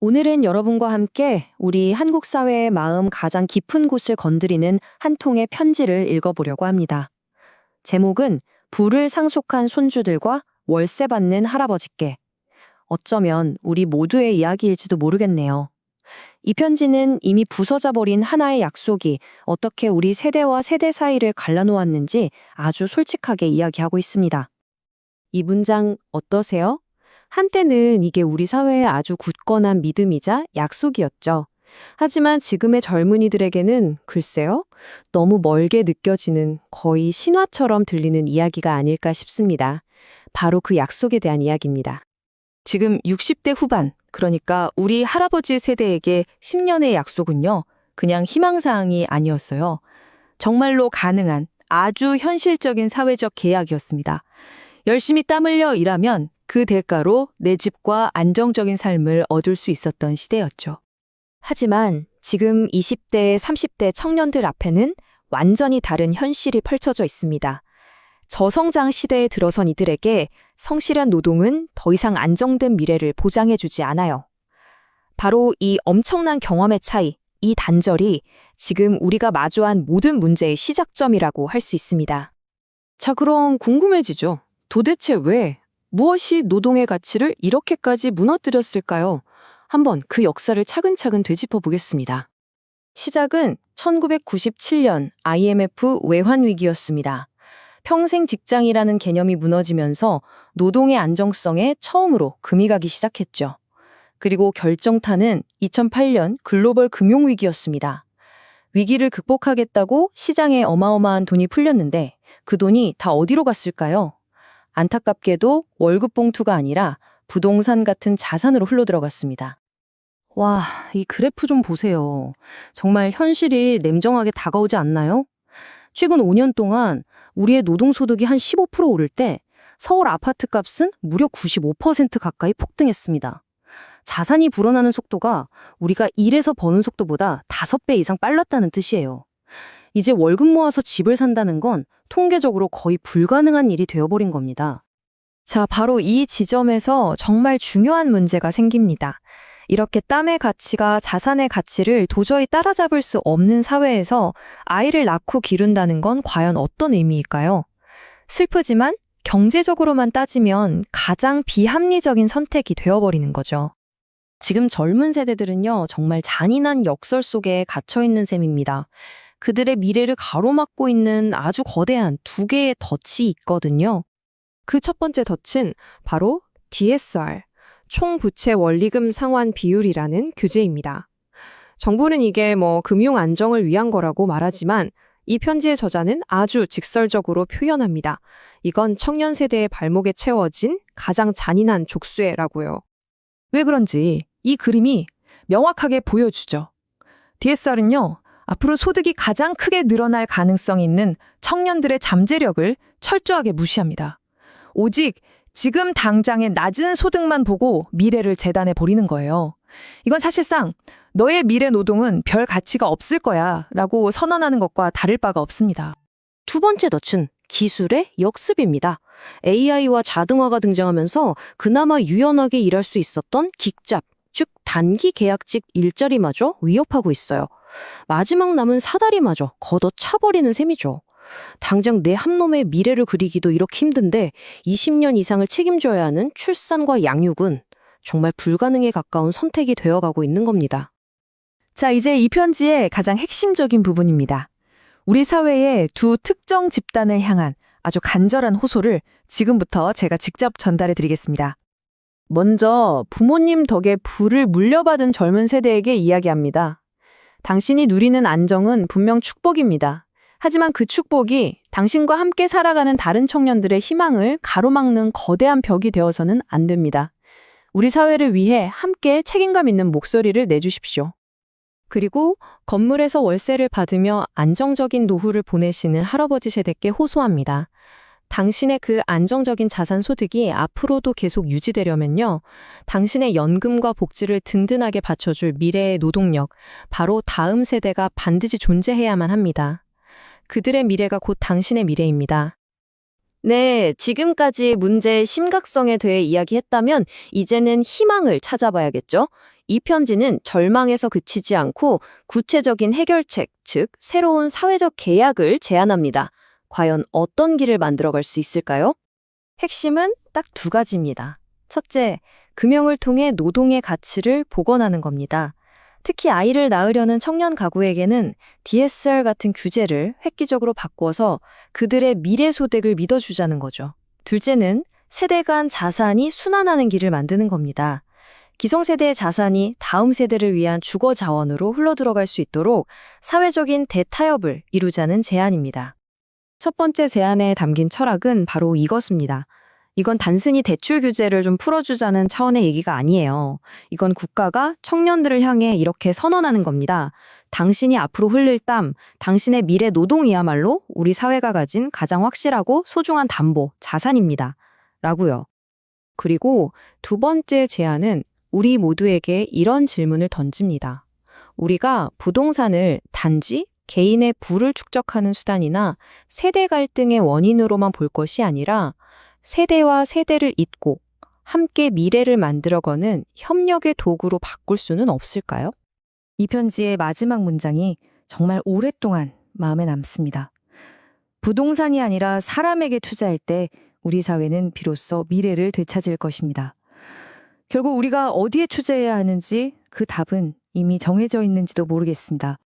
오늘은 여러분과 함께 우리 한국 사회의 마음 가장 깊은 곳을 건드리는 한 통의 편지를 읽어보려고 합니다. 제목은 부를 상속한 손주들과 월세 받는 할아버지께. 어쩌면 우리 모두의 이야기일지도 모르겠네요. 이 편지는 이미 부서져 버린 하나의 약속이 어떻게 우리 세대와 세대 사이를 갈라놓았는지 아주 솔직하게 이야기하고 있습니다. 이 문장 어떠세요? 한때는 이게 우리 사회의 아주 굳건한 믿음이자 약속이었죠. 하지만 지금의 젊은이들에게는 글쎄요, 너무 멀게 느껴지는 거의 신화처럼 들리는 이야기가 아닐까 싶습니다. 바로 그 약속에 대한 이야기입니다. 지금 60대 후반, 그러니까 우리 할아버지 세대에게 10년의 약속은요, 그냥 희망사항이 아니었어요. 정말로 가능한 아주 현실적인 사회적 계약이었습니다. 열심히 땀 흘려 일하면 그 대가로 내 집과 안정적인 삶을 얻을 수 있었던 시대였죠. 하지만 지금 20대, 30대 청년들 앞에는 완전히 다른 현실이 펼쳐져 있습니다. 저성장 시대에 들어선 이들에게 성실한 노동은 더 이상 안정된 미래를 보장해주지 않아요. 바로 이 엄청난 경험의 차이, 이 단절이 지금 우리가 마주한 모든 문제의 시작점이라고 할 수 있습니다. 자, 그럼 궁금해지죠. 도대체 왜, 무엇이 노동의 가치를 이렇게까지 무너뜨렸을까요? 한번 그 역사를 차근차근 되짚어 보겠습니다. 시작은 1997년 IMF 외환 위기였습니다. 평생 직장이라는 개념이 무너지면서 노동의 안정성에 처음으로 금이 가기 시작했죠. 그리고 결정타는 2008년 글로벌 금융 위기였습니다. 위기를 극복하겠다고 시장에 어마어마한 돈이 풀렸는데 그 돈이 다 어디로 갔을까요? 안타깝게도 월급 봉투가 아니라 부동산 같은 자산으로 흘러들어갔습니다. 와, 이 그래프 좀 보세요. 정말 현실이 냉정하게 다가오지 않나요? 최근 5년 동안 우리의 노동소득이 한 15% 오를 때 서울 아파트 값은 무려 95% 가까이 폭등했습니다. 자산이 불어나는 속도가 우리가 일해서 버는 속도보다 5배 이상 빨랐다는 뜻이에요. 이제 월급 모아서 집을 산다는 건 통계적으로 거의 불가능한 일이 되어버린 겁니다. 자, 바로 이 지점에서 정말 중요한 문제가 생깁니다. 이렇게 땀의 가치가 자산의 가치를 도저히 따라잡을 수 없는 사회에서 아이를 낳고 기른다는 건 과연 어떤 의미일까요? 슬프지만 경제적으로만 따지면 가장 비합리적인 선택이 되어버리는 거죠. 지금 젊은 세대들은요, 정말 잔인한 역설 속에 갇혀 있는 셈입니다. 그들의 미래를 가로막고 있는 아주 거대한 두 개의 덫이 있거든요. 그 첫 번째 덫은 바로 DSR, 총 부채 원리금 상환 비율이라는 규제입니다. 정부는 이게 뭐 금융 안정을 위한 거라고 말하지만 이 편지의 저자는 아주 직설적으로 표현합니다. 이건 청년 세대의 발목에 채워진 가장 잔인한 족쇄라고요. 왜 그런지 이 그림이 명확하게 보여주죠. DSR은요, 앞으로 소득이 가장 크게 늘어날 가능성이 있는 청년들의 잠재력을 철저하게 무시합니다. 오직 지금 당장의 낮은 소득만 보고 미래를 재단해 버리는 거예요. 이건 사실상 너의 미래 노동은 별 가치가 없을 거야 라고 선언하는 것과 다를 바가 없습니다. 두 번째 덫은 기술의 역습입니다. AI와 자동화가 등장하면서 그나마 유연하게 일할 수 있었던 긱잡, 즉 단기 계약직 일자리마저 위협하고 있어요. 마지막 남은 사다리마저 걷어 차버리는 셈이죠. 당장 내 한놈의 미래를 그리기도 이렇게 힘든데 20년 이상을 책임져야 하는 출산과 양육은 정말 불가능에 가까운 선택이 되어가고 있는 겁니다. 자, 이제 이 편지의 가장 핵심적인 부분입니다. 우리 사회의 두 특정 집단을 향한 아주 간절한 호소를 지금부터 제가 직접 전달해 드리겠습니다. 먼저 부모님 덕에 부를 물려받은 젊은 세대에게 이야기합니다. 당신이 누리는 안정은 분명 축복입니다. 하지만 그 축복이 당신과 함께 살아가는 다른 청년들의 희망을 가로막는 거대한 벽이 되어서는 안 됩니다. 우리 사회를 위해 함께 책임감 있는 목소리를 내주십시오. 그리고 건물에서 월세를 받으며 안정적인 노후를 보내시는 할아버지 세대께 호소합니다. 당신의 그 안정적인 자산 소득이 앞으로도 계속 유지되려면요. 당신의 연금과 복지를 든든하게 받쳐줄 미래의 노동력, 바로 다음 세대가 반드시 존재해야만 합니다. 그들의 미래가 곧 당신의 미래입니다. 네, 지금까지 문제의 심각성에 대해 이야기했다면 이제는 희망을 찾아봐야겠죠? 이 편지는 절망에서 그치지 않고 구체적인 해결책, 즉 새로운 사회적 계약을 제안합니다. 과연 어떤 길을 만들어갈 수 있을까요? 핵심은 딱 두 가지입니다. 첫째, 금융을 통해 노동의 가치를 복원하는 겁니다. 특히 아이를 낳으려는 청년 가구에게는 DSR 같은 규제를 획기적으로 바꿔서 그들의 미래 소득을 믿어주자는 거죠. 둘째는 세대 간 자산이 순환하는 길을 만드는 겁니다. 기성세대의 자산이 다음 세대를 위한 주거 자원으로 흘러들어갈 수 있도록 사회적인 대타협을 이루자는 제안입니다. 첫 번째 제안에 담긴 철학은 바로 이것입니다. 이건 단순히 대출 규제를 좀 풀어주자는 차원의 얘기가 아니에요. 이건 국가가 청년들을 향해 이렇게 선언하는 겁니다. 당신이 앞으로 흘릴 땀, 당신의 미래 노동이야말로 우리 사회가 가진 가장 확실하고 소중한 담보, 자산입니다. 라고요. 그리고 두 번째 제안은 우리 모두에게 이런 질문을 던집니다. 우리가 부동산을 단지 개인의 부를 축적하는 수단이나 세대 갈등의 원인으로만 볼 것이 아니라 세대와 세대를 잇고 함께 미래를 만들어가는 협력의 도구로 바꿀 수는 없을까요? 이 편지의 마지막 문장이 정말 오랫동안 마음에 남습니다. 부동산이 아니라 사람에게 투자할 때 우리 사회는 비로소 미래를 되찾을 것입니다. 결국 우리가 어디에 투자해야 하는지 그 답은 이미 정해져 있는지도 모르겠습니다.